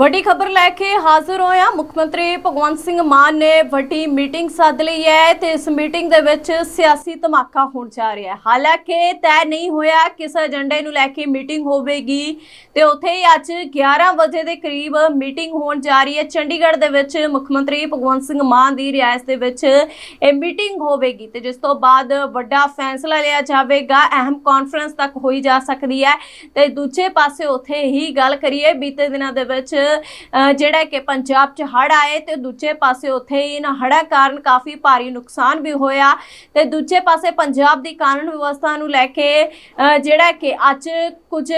ਵੱਡੀ ਖਬਰ ਲੈ ਕੇ ਹਾਜ਼ਰ ਹੋਇਆ ਮੁੱਖ ਮੰਤਰੀ ਭਗਵੰਤ ਸਿੰਘ ਮਾਨ ਨੇ ਵੱਡੀ ਮੀਟਿੰਗ ਸੱਦ ਲਈ ਹੈ ਤੇ ਇਸ ਮੀਟਿੰਗ ਦੇ ਵਿੱਚ ਸਿਆਸੀ ਧਮਾਕਾ ਹੋਣ ਜਾ ਰਿਹਾ ਹੈ। ਹਾਲਾਂਕਿ ਤੈਅ ਨਹੀਂ ਹੋਇਆ ਕਿਸ ਏਜੰਡੇ ਨੂੰ ਲੈ ਕੇ ਮੀਟਿੰਗ ਹੋਵੇਗੀ ਤੇ ਉੱਥੇ ਹੀ ਅੱਜ 11 ਵਜੇ ਦੇ ਕਰੀਬ ਮੀਟਿੰਗ ਹੋਣ ਜਾ ਰਹੀ ਹੈ। ਚੰਡੀਗੜ੍ਹ ਦੇ ਵਿੱਚ ਮੁੱਖ ਮੰਤਰੀ ਭਗਵੰਤ ਸਿੰਘ ਮਾਨ ਦੀ ਰਿਆਇਤ ਦੇ ਵਿੱਚ ਇਹ ਮੀਟਿੰਗ ਹੋਵੇਗੀ ਤੇ ਜਿਸ ਤੋਂ ਬਾਅਦ ਵੱਡਾ ਫੈਸਲਾ ਲਿਆ ਜਾਵੇਗਾ। ਅਹਿਮ ਕਾਨਫਰੰਸ ਤੱਕ ਹੋਈ ਜਾ ਸਕਦੀ ਹੈ ਤੇ ਦੂਜੇ ਪਾਸੇ ਉੱਥੇ ਹੀ ਗੱਲ ਕਰੀਏ। ਬੀਤੇ ਦਿਨਾਂ ਦੇ ਵਿੱਚ ਜਿਹੜਾ ਕਿ ਪੰਜਾਬ 'ਚ ਹੜ੍ਹ ਆਏ ਤੇ ਦੂਜੇ ਪਾਸੇ ਉੱਥੇ ਇਹਨਾਂ ਹੜ੍ਹਾਂ ਕਾਰਨ ਕਾਫੀ ਭਾਰੀ ਨੁਕਸਾਨ ਵੀ ਹੋਇਆ ਤੇ ਦੂਜੇ ਪਾਸੇ ਪੰਜਾਬ ਦੀ ਕਾਨੂੰਨ ਵਿਵਸਥਾ ਨੂੰ ਲੈ ਕੇ ਅਹ, ਜਿਹੜਾ ਕਿ ਅੱਜ ਕੁਝ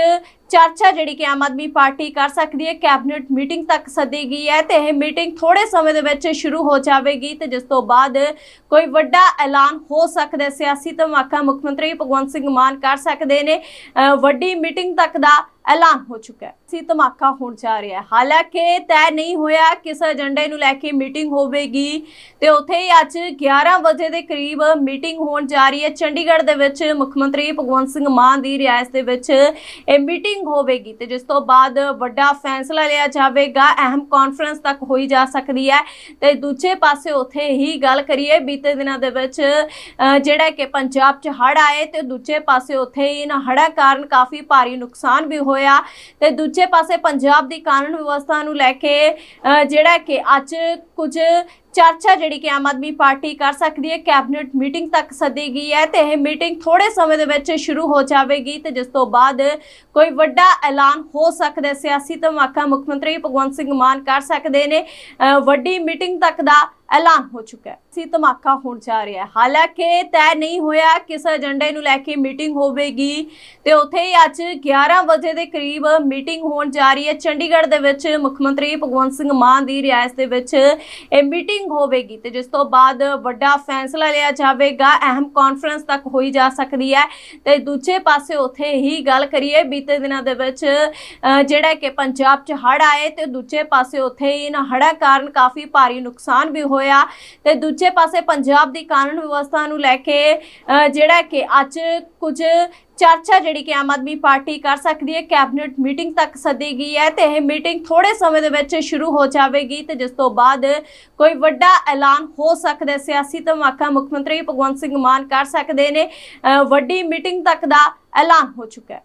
ਚਰਚਾ ਜਿਹੜੀ ਕਿ ਆਮ ਆਦਮੀ ਪਾਰਟੀ ਕਰ ਸਕਦੀ ਹੈ, ਕੈਬਨਿਟ ਮੀਟਿੰਗ ਤੱਕ ਸੱਦੀ ਗਈ ਹੈ ਤੇ ਇਹ ਮੀਟਿੰਗ ਥੋੜੇ ਸਮੇਂ ਦੇ ਵਿੱਚ ਸ਼ੁਰੂ ਹੋ ਜਾਵੇਗੀ ਤੇ ਜਿਸ ਤੋਂ ਬਾਅਦ ਕੋਈ ਵੱਡਾ ਐਲਾਨ ਹੋ ਸਕਦਾ ਸਿਆਸੀ ਧਮਾਕਾ ਮੁੱਖ ਮੰਤਰੀ ਭਗਵੰਤ ਸਿੰਘ ਮਾਨ ਕਰ ਸਕਦੇ ਨੇ। ਵੱਡੀ ਮੀਟਿੰਗ ਤੱਕ ਦਾ ਐਲਾਨ ਹੋ ਚੁੱਕਾ ਹੈ। ਸੀ ਧਮਾਕਾ ਹੋਣ ਜਾ ਰਿਹਾ ਹੈ। ਹਾਲਾਂਕਿ ਤੈਅ ਨਹੀਂ ਹੋਇਆ ਕਿਸ ਏਜੰਡੇ ਨੂੰ ਲੈ ਕੇ ਮੀਟਿੰਗ ਹੋਵੇਗੀ ਤੇ ਉੱਥੇ ਹੀ ਅੱਜ 11 ਵਜੇ ਦੇ ਕਰੀਬ ਮੀਟਿੰਗ ਹੋਣ ਜਾ ਰਹੀ ਹੈ। ਚੰਡੀਗੜ੍ਹ ਦੇ ਵਿੱਚ ਮੁੱਖ ਮੰਤਰੀ ਭਗਵੰਤ ਸਿੰਘ ਮਾਨ ਦੀ ਰਿਆਇਤ ਦੇ ਵਿੱਚ ਇਹ ਮੀਟਿੰਗ ਹੋਵੇਗੀ ਤੇ ਜਿਸ ਤੋਂ ਬਾਅਦ ਵੱਡਾ ਫੈਸਲਾ ਲਿਆ ਜਾਵੇਗਾ ਅਹਿਮ ਕਾਨਫਰੰਸ ਤੱਕ ਹੋਈ ਜਾ ਸਕਦੀ ਹੈ। ਤੇ ਦੂਜੇ ਪਾਸੇ ਉੱਥੇ ਹੀ ਗੱਲ ਕਰੀਏ ਬੀਤੇ ਦਿਨਾਂ ਦੇ ਵਿੱਚ ਜਿਹੜਾ ਕਿ ਪੰਜਾਬ 'ਚ ਹੜ੍ਹ ਆਏ ਤੇ ਦੂਜੇ ਪਾਸੇ ਉੱਥੇ ਹੀ ਇਹਨਾਂ ਹੜ੍ਹਾਂ ਕਾਰਨ ਕਾਫੀ ਭਾਰੀ ਨੁਕਸਾਨ ਵੀ ਹੋਇਆ। ਤੇ ਦੂਜੇ ਪਾਸੇ ਪੰਜਾਬ ਦੀ ਕਾਨੂੰਨ ਵਿਵਸਥਾ ਨੂੰ ਲੈ ਕੇ ਅਹ, ਜਿਹੜਾ ਕਿ ਅੱਜ ਕੁਝ ਚਰਚਾ ਜਿਹੜੀ ਕਿ ਆਮ ਆਦਮੀ ਪਾਰਟੀ ਕਰ ਸਕਦੀ ਹੈ। ਕੈਬਨਿਟ ਮੀਟਿੰਗ ਤੱਕ ਸੱਦੀ ਗਈ ਹੈ ਤੇ ਇਹ ਮੀਟਿੰਗ ਥੋੜੇ ਸਮੇਂ ਦੇ ਵਿੱਚ ਸ਼ੁਰੂ ਹੋ ਜਾਵੇਗੀ ਤੇ ਜਿਸ ਤੋਂ ਬਾਅਦ ਕੋਈ ਵੱਡਾ ਐਲਾਨ ਹੋ ਸਕਦਾ ਸਿਆਸੀ ਧਮਾਕਾ ਮੁੱਖ ਮੰਤਰੀ ਭਗਵੰਤ ਸਿੰਘ ਮਾਨ ਕਰ ਸਕਦੇ ਨੇ। ਵੱਡੀ ਮੀਟਿੰਗ ਤੱਕ ਦਾ ਐਲਾਨ ਹੋ ਚੁੱਕਾ ਹੈ। ਸੀ ਧਮਾਕਾ ਹੋਣ ਜਾ ਰਿਹਾ ਹੈ। ਹਾਲਾਂਕਿ ਤੈਅ ਨਹੀਂ ਹੋਇਆ ਕਿਸ ਏਜੰਡੇ ਨੂੰ ਲੈ ਕੇ ਮੀਟਿੰਗ ਹੋਵੇਗੀ ਤੇ ਉੱਥੇ ਹੀ ਅੱਜ 11 ਵਜੇ ਦੇ ਕਰੀਬ ਮੀਟਿੰਗ ਹੋਣ ਜਾ ਰਹੀ ਹੈ। ਚੰਡੀਗੜ੍ਹ ਦੇ ਵਿੱਚ ਮੁੱਖ ਮੰਤਰੀ ਭਗਵੰਤ ਸਿੰਘ ਮਾਨ ਦੀ ਰਿਆਇਤ ਦੇ ਵਿੱਚ ਇਹ ਮੀਟਿੰਗ ਹੋਵੇਗੀ ਤੇ ਜਿਸ ਤੋਂ ਬਾਅਦ ਵੱਡਾ ਫੈਸਲਾ ਲਿਆ ਜਾਵੇਗਾ। ਅਹਿਮ ਕਾਨਫਰੰਸ ਤੱਕ ਹੋਈ ਜਾ ਸਕਦੀ ਹੈ। ਤੇ ਦੂਜੇ ਪਾਸੇ ਉੱਥੇ ਹੀ ਗੱਲ ਕਰੀਏ ਬੀਤੇ ਦਿਨਾਂ ਦੇ ਵਿੱਚ ਜਿਹੜਾ ਕਿ ਪੰਜਾਬ 'ਚ ਹੜ੍ਹ ਆਏ ਤੇ ਦੂਜੇ ਪਾਸੇ ਉੱਥੇ ਹੀ ਇਹਨਾਂ ਹੜ੍ਹਾਂ ਕਾਰਨ ਕਾਫੀ ਭਾਰੀ ਨੁਕਸਾਨ ਵੀ ਹੋਇਆ ਤੇ ਦੂਜੇ ਪਾਸੇ ਪੰਜਾਬ ਦੀ ਕਾਨੂੰਨ ਵਿਵਸਥਾ ਨੂੰ ਲੈ ਕੇ ਜਿਹੜਾ ਕਿ ਅੱਜ ਕੁਝ ਚਰਚਾ ਜਿਹੜੀ ਕਿ ਆਮ ਆਦਮੀ ਪਾਰਟੀ ਕਰ ਸਕਦੀ ਹੈ, ਕੈਬਨਿਟ ਮੀਟਿੰਗ ਤੱਕ ਸੱਦੀ ਗਈ ਹੈ ਤੇ ਇਹ ਮੀਟਿੰਗ ਥੋੜੇ ਸਮੇਂ ਦੇ ਵਿੱਚ ਸ਼ੁਰੂ ਹੋ ਜਾਵੇਗੀ ਤੇ ਜਿਸ ਤੋਂ ਬਾਅਦ ਕੋਈ ਵੱਡਾ ਐਲਾਨ ਹੋ ਸਕਦਾ ਸਿਆਸੀ ਧਮਾਕਾ ਮੁੱਖ ਮੰਤਰੀ ਭਗਵੰਤ ਸਿੰਘ ਮਾਨ ਕਰ ਸਕਦੇ ਨੇ। ਅਹ, ਵੱਡੀ ਮੀਟਿੰਗ ਤੱਕ ਦਾ ਐਲਾਨ ਹੋ ਚੁੱਕਾ ਹੈ।